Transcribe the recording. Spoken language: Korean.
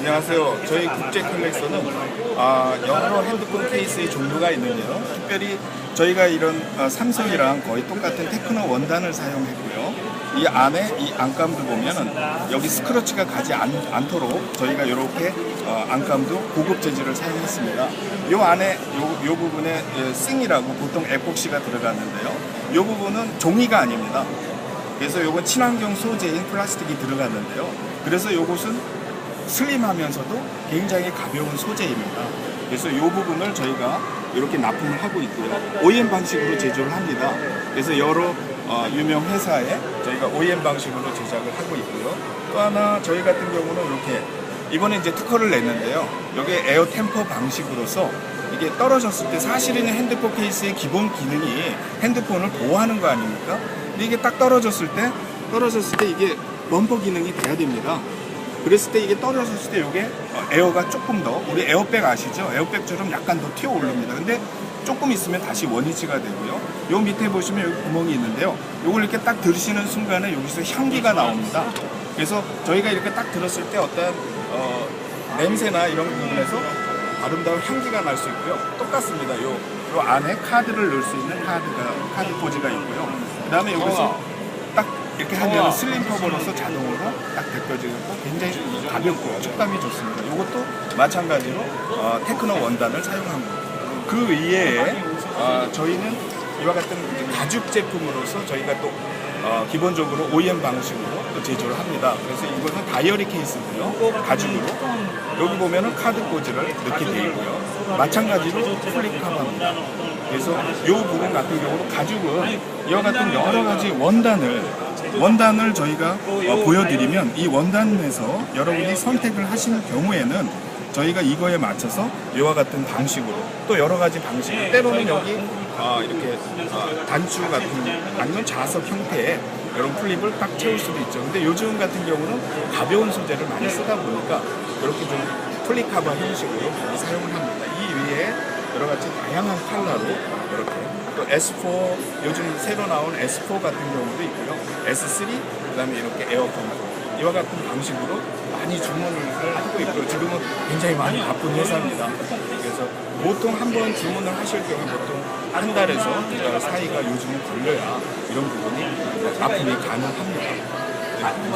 안녕하세요. 저희 국제 컬렉션은 아, 여러 핸드폰 케이스의 종류가 있는데요. 특별히 저희가 이런 아, 삼성이랑 거의 똑같은 테크노 원단을 사용했고요. 이 안에 이 안감도 보면은 여기 스크러치가 가지 않, 않도록 저희가 이렇게 어, 안감도 고급 재질을 사용했습니다. 이 안에 요, 요 부분에 예, 싱이라고 보통 에폭시가 들어갔는데요. 이 부분은 종이가 아닙니다. 그래서 요건 친환경 소재인 플라스틱이 들어갔는데요. 그래서 요것은 슬림하면서도 굉장히 가벼운 소재입니다. 그래서 이 부분을 저희가 이렇게 납품을 하고 있고요. OEM 방식으로 제조를 합니다. 그래서 여러 어, 유명 회사에 저희가 OEM 방식으로 제작을 하고 있고요. 또 하나 저희 같은 경우는 이렇게 이번에 이제 특허를 냈는데요. 여기 에어 템퍼 방식으로서 이게 떨어졌을 때 사실은 핸드폰 케이스의 기본 기능이 핸드폰을 보호하는 거 아닙니까? 근데 이게 딱 떨어졌을 때 떨어졌을 때 이게 범퍼 기능이 돼야 됩니다. 그랬을 때 이게 떨어졌을 때 이게 어, 에어가 조금 더 우리 에어백 아시죠? 에어백처럼 약간 더 튀어 오릅니다. 근데 조금 있으면 다시 원위치가 되고요. 요 밑에 보시면 여기 구멍이 있는데요. 요걸 이렇게 딱 들으시는 순간에 여기서 향기가 나옵니다. 그래서 저희가 이렇게 딱 들었을 때 어떤 어, 냄새나 이런 부분에서 아름다운 향기가 날 수 있고요. 똑같습니다. 요, 요 안에 카드를 넣을 수 있는 카드가 카드 포지가 있고요. 그다음에 여기서 딱 이렇게 하면 슬림 커버로서 자동으로 딱 벗겨지고 굉장히 가볍고 촉감이 좋습니다. 이것도 마찬가지로 어, 테크노 원단을 사용한 겁니다. 그 외에 어, 저희는 이와 같은 가죽 제품으로서 저희가 또 어, 기본적으로 OEM 방식으로 또 제조를 합니다. 그래서 이것은 다이어리 케이스고요. 가죽으로. 여기 보면은 카드 꽂이를 넣게 되어 있고요. 마찬가지로 플립 커버입니다. 그래서 이 부분 같은 경우는 가죽은 이와 같은 여러 가지 원단을 원단을 저희가 어, 보여드리면 이 원단 에서 여러분이 선택을 하신 경우에는 저희가 이거에 맞춰서 이와 같은 방식으로 또 여러 가지 방식 때로는 여기 어, 이렇게 어, 단추 같은 아니면 자석 형태의 이런 플립을 딱 채울 수도 있죠. 근데 요즘 같은 경우는 가벼운 소재를 많이 쓰다 보니까 이렇게 좀 플립 커버 형식으로 많이 사용을 합니다. 이 위에 여러 가지 다양한 컬러로 이렇게 또 S4 요즘 새로 나온 S4 같은 경우도 있고요. S3 그다음에 이렇게 에어컨 이와 같은 방식으로 많이 주문을 하고 있고 지금은 굉장히 많이 바쁜 회사입니다. 그래서 보통 한 번 주문을 하실 경우 보통 한 달에서 두 달 사이가 요즘은 걸려야 이런 부분이 납품이 가능합니다. 네.